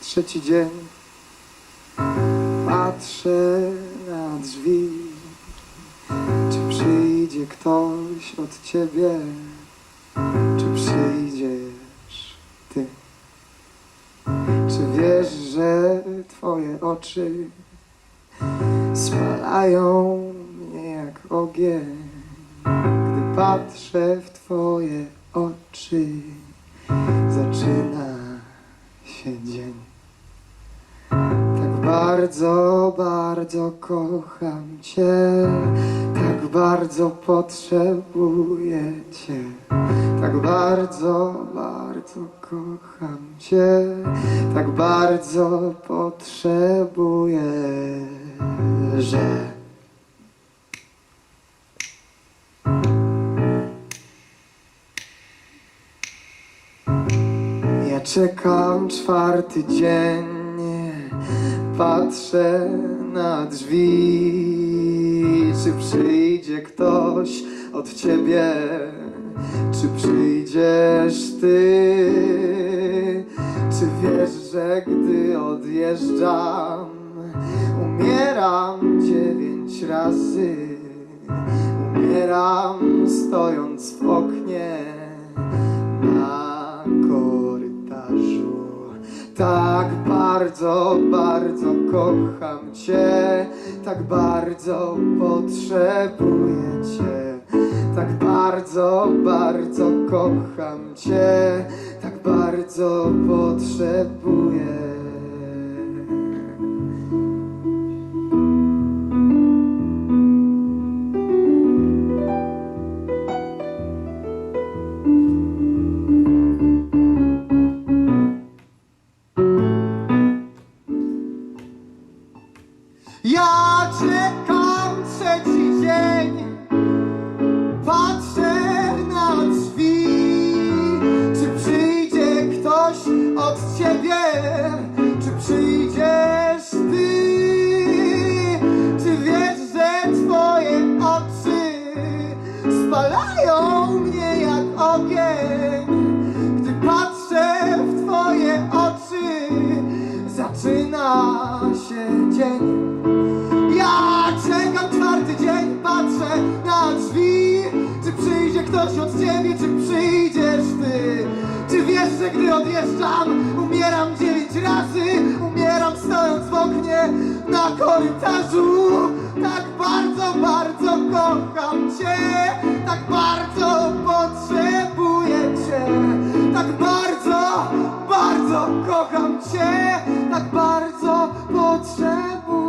trzeci dzień patrzę na drzwi. Czy przyjdzie ktoś od ciebie? Czy przyjdziesz ty? Czy wiesz, że twoje oczy spalają mnie jak ogień? Gdy patrzę w twoje oczy, zaczyna dzień. Tak bardzo, bardzo kocham Cię, tak bardzo potrzebuję Cię, tak bardzo, bardzo kocham Cię, tak bardzo potrzebuję, że. Czekam czwarty dzień, patrzę na drzwi. Czy przyjdzie ktoś od ciebie? Czy przyjdziesz ty? Czy wiesz, że gdy odjeżdżam, umieram dziewięć razy? Umieram stojąc w oknie Tak bardzo, bardzo kocham Cię, tak bardzo potrzebuję Cię. Tak bardzo, bardzo kocham Cię, tak bardzo potrzebuję. Od ciebie? Czy przyjdziesz ty? Czy wiesz, że twoje oczy spalają mnie jak ogień? Gdy patrzę w twoje oczy, zaczyna się dzień. Ja czekam czwarty dzień, patrzę na drzwi Czy przyjdzie ktoś od ciebie, czy przyjdziesz ty czy wiesz, że gdy odjeżdżam Umieram dziewięć razy? Umieram stojąc w oknie Na korytarzu. Tak bardzo, bardzo kocham Cię. Tak bardzo potrzebuję Cię. Tak bardzo, bardzo kocham Cię. Tak bardzo potrzebuję